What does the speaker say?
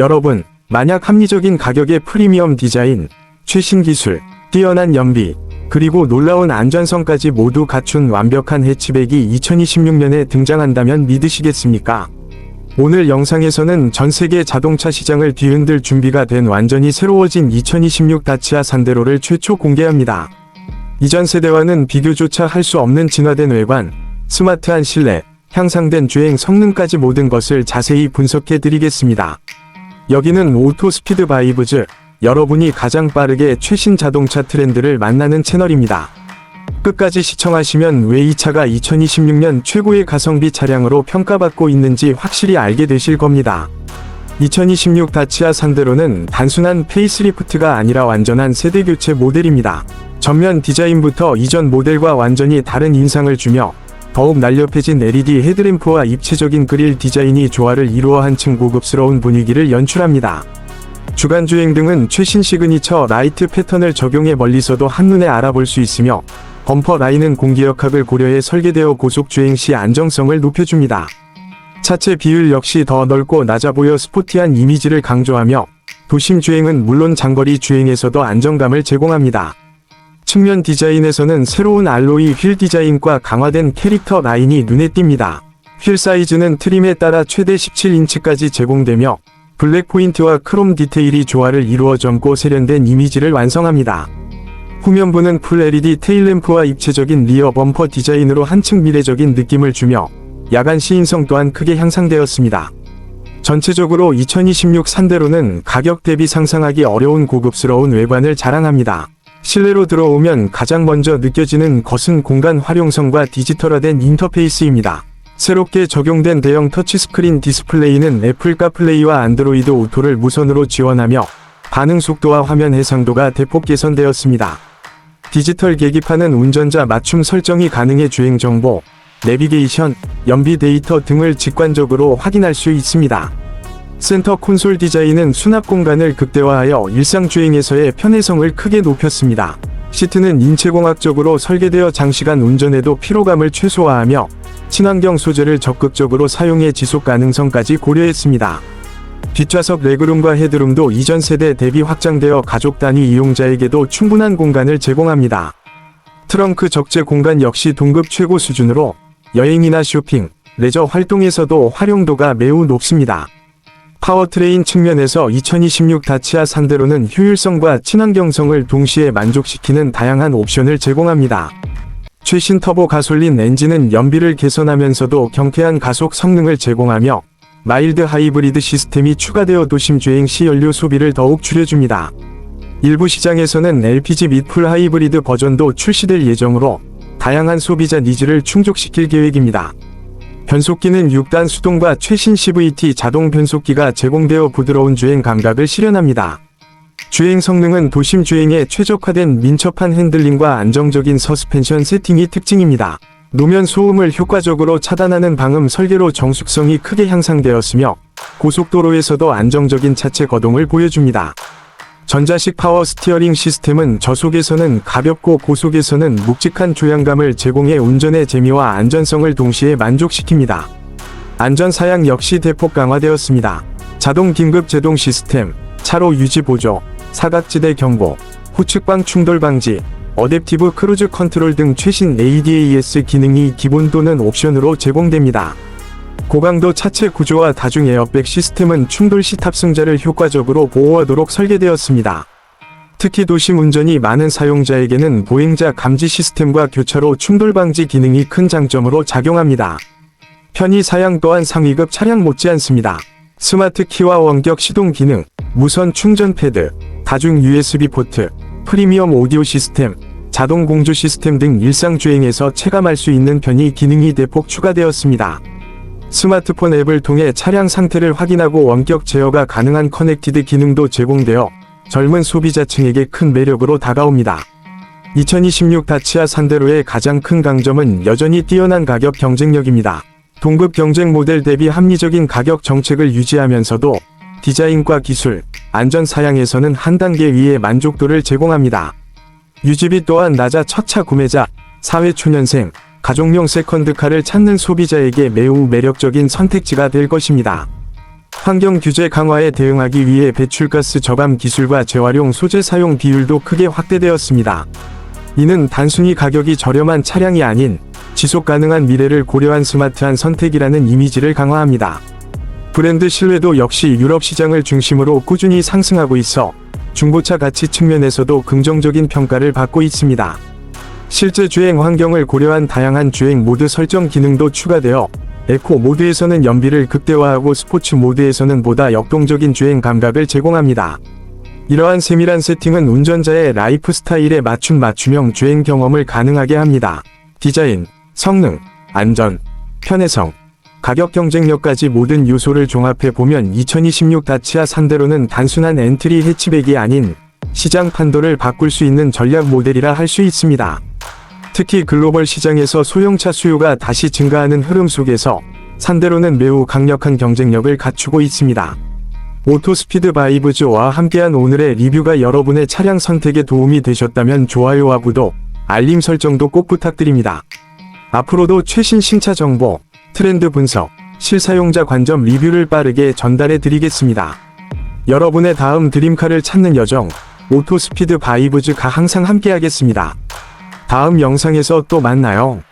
여러분, 만약 합리적인 가격의 프리미엄 디자인, 최신 기술, 뛰어난 연비, 그리고 놀라운 안전성까지 모두 갖춘 완벽한 해치백이 2026년에 등장한다면 믿으시겠습니까? 오늘 영상에서는 전 세계 자동차 시장을 뒤흔들 준비가 된 완전히 새로워진 2026 다치아 산데로를 최초 공개합니다. 이전 세대와는 비교조차 할 수 없는 진화된 외관, 스마트한 실내, 향상된 주행 성능까지 모든 것을 자세히 분석해 드리겠습니다. 여기는 오토 스피드 바이브즈, 여러분이 가장 빠르게 최신 자동차 트렌드를 만나는 채널입니다. 끝까지 시청하시면 왜 이 차가 2026년 최고의 가성비 차량으로 평가받고 있는지 확실히 알게 되실 겁니다. 2026 다치아 산데로는 단순한 페이스리프트가 아니라 완전한 세대 교체 모델입니다. 전면 디자인부터 이전 모델과 완전히 다른 인상을 주며 더욱 날렵해진 LED 헤드램프와 입체적인 그릴 디자인이 조화를 이루어 한층 고급스러운 분위기를 연출합니다. 주간 주행 등은 최신 시그니처 라이트 패턴을 적용해 멀리서도 한눈에 알아볼 수 있으며 범퍼 라인은 공기역학을 고려해 설계되어 고속 주행 시 안정성을 높여줍니다. 차체 비율 역시 더 넓고 낮아 보여 스포티한 이미지를 강조하며 도심 주행은 물론 장거리 주행에서도 안정감을 제공합니다. 측면 디자인에서는 새로운 알로이 휠 디자인과 강화된 캐릭터 라인이 눈에 띕니다. 휠 사이즈는 트림에 따라 최대 17인치까지 제공되며 블랙 포인트와 크롬 디테일이 조화를 이루어 젊고 세련된 이미지를 완성합니다. 후면부는 풀 LED 테일램프와 입체적인 리어 범퍼 디자인으로 한층 미래적인 느낌을 주며 야간 시인성 또한 크게 향상되었습니다. 전체적으로 2026 산대로는 가격 대비 상상하기 어려운 고급스러운 외관을 자랑합니다. 실내로 들어오면 가장 먼저 느껴지는 것은 공간 활용성과 디지털화된 인터페이스입니다. 새롭게 적용된 대형 터치스크린 디스플레이는 애플 카플레이와 안드로이드 오토를 무선으로 지원하며 반응 속도와 화면 해상도가 대폭 개선되었습니다. 디지털 계기판은 운전자 맞춤 설정이 가능해 주행 정보, 내비게이션, 연비 데이터 등을 직관적으로 확인할 수 있습니다. 센터 콘솔 디자인은 수납 공간을 극대화하여 일상 주행에서의 편의성을 크게 높였습니다. 시트는 인체공학적으로 설계되어 장시간 운전에도 피로감을 최소화하며 친환경 소재를 적극적으로 사용해 지속 가능성까지 고려했습니다. 뒷좌석 레그룸과 헤드룸도 이전 세대 대비 확장되어 가족 단위 이용자에게도 충분한 공간을 제공합니다. 트렁크 적재 공간 역시 동급 최고 수준으로 여행이나 쇼핑, 레저 활동에서도 활용도가 매우 높습니다. 파워트레인 측면에서 2026 다치아 산대로는 효율성과 친환경성을 동시에 만족시키는 다양한 옵션을 제공합니다. 최신 터보 가솔린 엔진은 연비를 개선하면서도 경쾌한 가속 성능을 제공하며 마일드 하이브리드 시스템이 추가되어 도심 주행 시 연료 소비를 더욱 줄여줍니다. 일부 시장에서는 LPG 및 풀 하이브리드 버전도 출시될 예정으로 다양한 소비자 니즈를 충족시킬 계획입니다. 변속기는 6단 수동과 최신 CVT 자동 변속기가 제공되어 부드러운 주행 감각을 실현합니다. 주행 성능은 도심 주행에 최적화된 민첩한 핸들링과 안정적인 서스펜션 세팅이 특징입니다. 노면 소음을 효과적으로 차단하는 방음 설계로 정숙성이 크게 향상되었으며 고속도로에서도 안정적인 차체 거동을 보여줍니다. 전자식 파워 스티어링 시스템은 저속에서는 가볍고 고속에서는 묵직한 조향감을 제공해 운전의 재미와 안전성을 동시에 만족시킵니다. 안전 사양 역시 대폭 강화되었습니다. 자동 긴급 제동 시스템, 차로 유지 보조, 사각지대 경고, 후측방 충돌 방지, 어댑티브 크루즈 컨트롤 등 최신 ADAS 기능이 기본 또는 옵션으로 제공됩니다. 고강도 차체 구조와 다중 에어백 시스템은 충돌 시 탑승자를 효과적으로 보호하도록 설계되었습니다. 특히 도심 운전이 많은 사용자에게는 보행자 감지 시스템과 교차로 충돌 방지 기능이 큰 장점으로 작용합니다. 편의 사양 또한 상위급 차량 못지않습니다. 스마트 키와 원격 시동 기능, 무선 충전 패드, 다중 USB 포트, 프리미엄 오디오 시스템, 자동 공조 시스템 등 일상 주행에서 체감할 수 있는 편의 기능이 대폭 추가되었습니다. 스마트폰 앱을 통해 차량 상태를 확인하고 원격 제어가 가능한 커넥티드 기능도 제공되어 젊은 소비자층에게 큰 매력으로 다가옵니다. 2026 다치아 산데로의 가장 큰 강점은 여전히 뛰어난 가격 경쟁력입니다. 동급 경쟁 모델 대비 합리적인 가격 정책을 유지하면서도 디자인과 기술, 안전 사양에서는 한 단계 위의 만족도를 제공합니다. 유지비 또한 낮아 첫 차 구매자, 사회 초년생, 가족용 세컨드카를 찾는 소비자에게 매우 매력적인 선택지가 될 것입니다. 환경 규제 강화에 대응하기 위해 배출가스 저감 기술과 재활용 소재 사용 비율도 크게 확대되었습니다. 이는 단순히 가격이 저렴한 차량이 아닌 지속 가능한 미래를 고려한 스마트한 선택이라는 이미지를 강화합니다. 브랜드 신뢰도 역시 유럽 시장을 중심으로 꾸준히 상승하고 있어 중고차 가치 측면에서도 긍정적인 평가를 받고 있습니다. 실제 주행 환경을 고려한 다양한 주행 모드 설정 기능도 추가되어 에코 모드에서는 연비를 극대화하고 스포츠 모드에서는 보다 역동적인 주행 감각을 제공합니다. 이러한 세밀한 세팅은 운전자의 라이프 스타일에 맞춘 맞춤형 주행 경험을 가능하게 합니다. 디자인, 성능, 안전, 편의성, 가격 경쟁력까지 모든 요소를 종합해 보면 2026 다치아 산대로는 단순한 엔트리 해치백이 아닌 시장 판도를 바꿀 수 있는 전략 모델이라 할 수 있습니다. 특히 글로벌 시장에서 소형차 수요가 다시 증가하는 흐름 속에서 산대로는 매우 강력한 경쟁력을 갖추고 있습니다. 오토스피드 바이브즈와 함께한 오늘의 리뷰가 여러분의 차량 선택에 도움이 되셨다면 좋아요와 구독, 알림 설정도 꼭 부탁드립니다. 앞으로도 최신 신차 정보, 트렌드 분석, 실사용자 관점 리뷰를 빠르게 전달해 드리겠습니다. 여러분의 다음 드림카를 찾는 여정, 오토스피드 바이브즈가 항상 함께하겠습니다. 다음 영상에서 또 만나요.